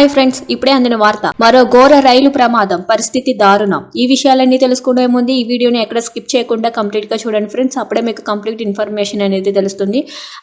Hi friends ఇప్పుడే అందిన వార్త. మరో ఘోర రైలు ప్రమాదం. పరిస్థితి దారుణం. ఈ విషయాలన్నీ తెలుసుకునే ముందు ఈ వీడియోని ఎక్కడ స్కిప్ చేయకుండా కంప్లీట్గా చూడండి ఫ్రెండ్స్. అప్పుడే మీకు కంప్లీట్ ఇన్ఫర్మేషన్ అనేది తెలుస్తుంది.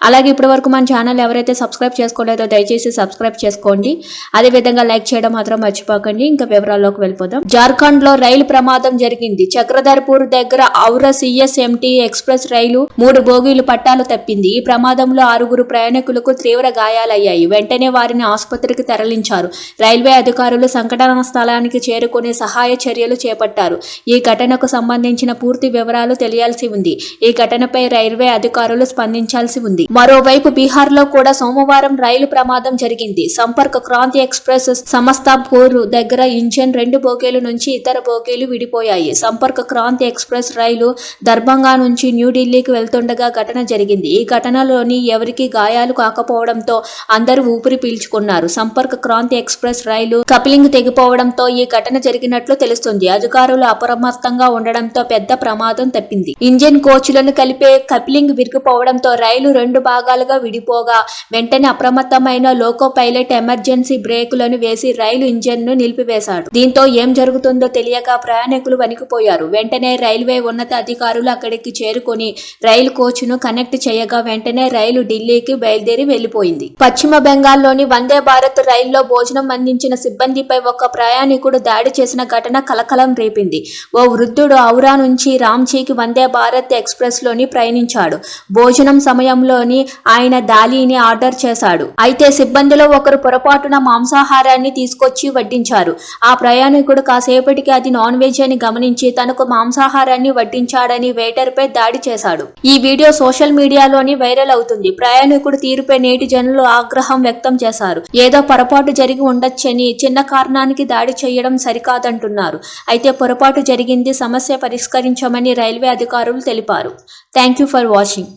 అలాగే ఇప్పటి వరకు మన ఛానల్ ఎవరైతే సబ్స్క్రైబ్ చేసుకోలేదో దయచేసి సబ్స్క్రైబ్ చేసుకోండి. అదే విధంగా లైక్ చేయడం మాత్రం మర్చిపోకండి. ఇంకా వివరాల్లోకి వెళ్ళిపోదాం. జార్ఖండ్లో రైలు ప్రమాదం జరిగింది. చక్రధర్పూర్ దగ్గర ఔర సిఎస్ఎంటీ ఎక్స్ప్రెస్ రైలు మూడు బోగీలు పట్టాలు తప్పింది. ఈ ప్రమాదంలో ఆరుగురు ప్రయాణికులకు తీవ్ర గాయాలయ్యాయి. వెంటనే వారిని ఆసుపత్రికి తరలించారు. రైల్వే అధికారులు సంఘటన స్థలానికి చేరుకుని సహాయ చర్యలు చేపట్టారు. ఈ ఘటనకు సంబంధించిన పూర్తి వివరాలు తెలియాల్సి ఉంది. ఈ ఘటనపై రైల్వే అధికారులు స్పందించాల్సి ఉంది. మరోవైపు బీహార్లో కూడా సోమవారం రైలు ప్రమాదం జరిగింది. సంపర్క్ క్రాంతి ఎక్స్ప్రెస్ సమస్తాపూర్ దగ్గర ఇంజన్ రెండు బోగీలు నుంచి ఇతర బోగీలు విడిపోయాయి. సంపర్క్ క్రాంతి ఎక్స్ప్రెస్ రైలు దర్భంగా నుంచి న్యూఢిల్లీకి వెళ్తుండగా ఘటన జరిగింది. ఈ ఘటనలోని ఎవరికి గాయాలు కాకపోవడంతో అందరూ ఊపిరి పీల్చుకున్నారు. సంపర్క్ క్రాంతి ఎక్స్ప్రెస్ రైలు కపిలింగ్ తెగిపోవడంతో ఈ ఘటన జరిగినట్లు తెలుస్తుంది. అధికారులు అప్రమత్తంగా ఉండడంతో పెద్ద ప్రమాదం తప్పింది. ఇంజిన్ కోచ్లను కలిపే కపిలింగ్ విరిగిపోవడంతో రైలు రెండు భాగాలుగా విడిపోగా వెంటనే అప్రమత్తమైన లోకో పైలట్ ఎమర్జెన్సీ బ్రేకులను వేసి రైలు ఇంజిన్ను నిలిపివేశాడు. దీంతో ఏం జరుగుతుందో తెలియక ప్రయాణికులు వణికిపోయారు. వెంటనే రైల్వే ఉన్నత అధికారులు అక్కడికి చేరుకొని రైలు కోచ్ను కనెక్ట్ చేయగా వెంటనే రైలు ఢిల్లీకి బయలుదేరి వెళ్ళిపోయింది పశ్చిమ బెంగాల్లోని వందే భారత్ రైల్లో భోజనం అందించిన సిబ్బందిపై ఒక ప్రయాణికుడు దాడి చేసిన ఘటన కలకలం రేపింది. ఓ వృద్ధుడు ఔరా నుంచి రాంచీకి వందే భారత్ ఎక్స్ప్రెస్లోని ప్రయాణించాడు. భోజనం సమయంలోని ఆయన దాలీని ఆర్డర్ చేశాడు. అయితే సిబ్బందిలో ఒకరు పొరపాటున మాంసాహారాన్ని తీసుకొచ్చి వడ్డించారు. ఆ ప్రయాణికుడు కాసేపటికి అది నాన్ వెజ్ అని గమనించి తనకు మాంసాహారాన్ని వడ్డించాడని వెయిటర్పై దాడి చేశాడు. ఈ వీడియో సోషల్ మీడియాలోని వైరల్ అవుతుంది. ప్రయాణికుడు తీరుపై నేటి జనులు ఆగ్రహం వ్యక్తం చేశారు. ఏదో పొరపాటు జరిగి ఉండొచ్చని చిన్న కారణానికి దాడి చేయడం సరికాదంటున్నారు. అయితే పొరపాటు జరిగింది సమస్య పరిష్కరించమని రైల్వే అధికారులు తెలిపారు. Thank you for watching.